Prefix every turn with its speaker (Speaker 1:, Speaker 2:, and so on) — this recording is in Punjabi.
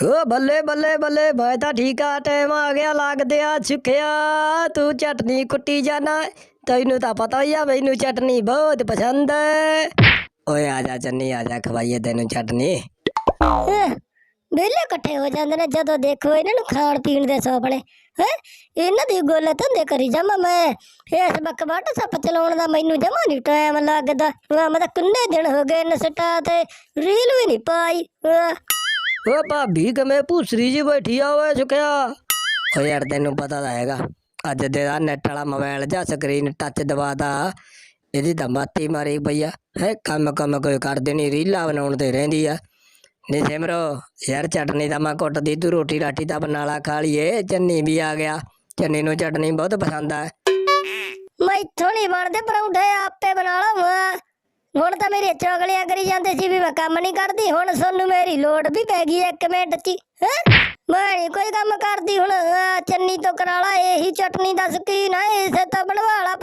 Speaker 1: ਓ ਬੱਲੇ ਬੱਲੇ ਬੱਲੇ, ਮੈਂ ਤਾਂ ਠੀਕ ਆ ਟਾਈਮ ਆ ਗਿਆ, ਲੱਗਦੇ ਆ ਸੁਖਿਆ ਤੂੰ ਚਟਨੀ ਕੁੱਟੀ ਜਾਣਾ ਤੈਨੂੰ ਤਾਂ ਪਤਾ ਹੀ ਆ, ਮੈਨੂੰ ਚਟਨੀ ਬਹੁਤ ਪਸੰਦ ਹੈ ਓਏ ਆ ਜਾ ਚੰਨੀ, ਆ ਜਾ, ਖਵਾਈਏ ਤੈਨੂੰ ਚਟਨੀ।
Speaker 2: ਵੇਲੇ ਇਕੱਠੇ ਹੋ ਜਾਂਦੇ ਨੇ, ਜਦੋਂ ਦੇਖੋ ਇਹਨਾਂ ਨੂੰ ਖਾਣ ਪੀਣ ਦੇ ਸੌਪਣੇ ਹੈ, ਇਹਨਾਂ ਦੀ ਗੋਲੇ ਧੰਦੇ ਕਰੀ ਜਾਵਾਂ ਮੈਂ। ਇਸ ਬਕਵਾਟ ਸੱਪ ਚਲਾਉਣ ਦਾ ਮੈਨੂੰ ਜਮਾ ਨਹੀਂ ਟਾਈਮ ਲੱਗਦਾ। ਮੈਂ ਤਾਂ ਕਿੰਨੇ ਦਿਨ ਹੋ ਗਏ ਨਸਟਾ ਤੇ, ਰੀਲ ਵੀ ਨਹੀਂ ਪਾਈ।
Speaker 1: ਓ ਭਾਬੀ, ਕਿਵੇਂ ਭੂਸਰੀ ਜੀ ਬੈਠੀ ਆ, ਓਏ ਸੁਖਿਆ? ਓ ਯਾਰ, ਤੈਨੂੰ ਪਤਾ ਤਾਂ ਹੈਗਾ, ਅੱਜ ਦੇ ਦਾ ਨੈਟ ਵਾਲਾ ਮੋਬਾਈਲ ਜਾਂ ਸਕਰੀਨ ਟੱਚ ਦਬਾਦਾ ਇਹਦੀ ਤਾਂ ਮਾਤੀ ਮਾਰੀ ਪਈ ਆ, ਹੈ, ਕੰਮ ਕੰਮ ਕੋਈ ਕਰਦੇ ਨਹੀਂ ਰੀਲਾਂ ਬਣਾਉਣ ਤੇ ਰਹਿੰਦੀ ਆ। ਨੀ ਸਿਮਰੋ, ਯਾਰ ਚਟਨੀ ਤਾਂ ਮੈਂ ਕੁੱਟਦੀ, ਤੂੰ ਰੋਟੀ ਰਾਟੀ ਤਾਂ ਬਣਾ ਲਾ, ਖਾ ਲਈਏ। ਚੰਨੀ ਵੀ ਆ ਗਿਆ, ਚੰਨੀ ਨੂੰ ਚਟਨੀ ਬਹੁਤ ਪਸੰਦ ਆ।
Speaker 2: ਮੈਥੋਂ ਨਹੀਂ ਬਣਦੇ ਪਰੌਂਠੇ, ਆਪੇ ਬਣਾ ਲਵਾਂ। ਹੁਣ ਤਾਂ ਮੇਰੇ ਚੋਗਲੀਆਂ ਕਰੀ ਜਾਂਦੇ ਸੀ ਵੀ ਮੈਂ ਕੰਮ ਨਹੀਂ ਕਰਦੀ, ਹੁਣ ਸਾਨੂੰ ਮੇਰੀ ਲੋੜ ਵੀ ਪੈ ਗਈ ਇੱਕ ਮਿੰਟ 'ਚ ਹੈ ਮੈਂ ਨਹੀਂ ਕੋਈ ਕੰਮ ਕਰਦੀ ਹੁਣ ਆਹ ਚੰਨੀ ਤੋਂ ਕਰਾਲਾ ਇਹੀ ਚਟਨੀ ਦਾ ਸਕੀਨ ਨਾ, ਇਸੇ ਤੋਂ ਬਣਵਾ ਲਾ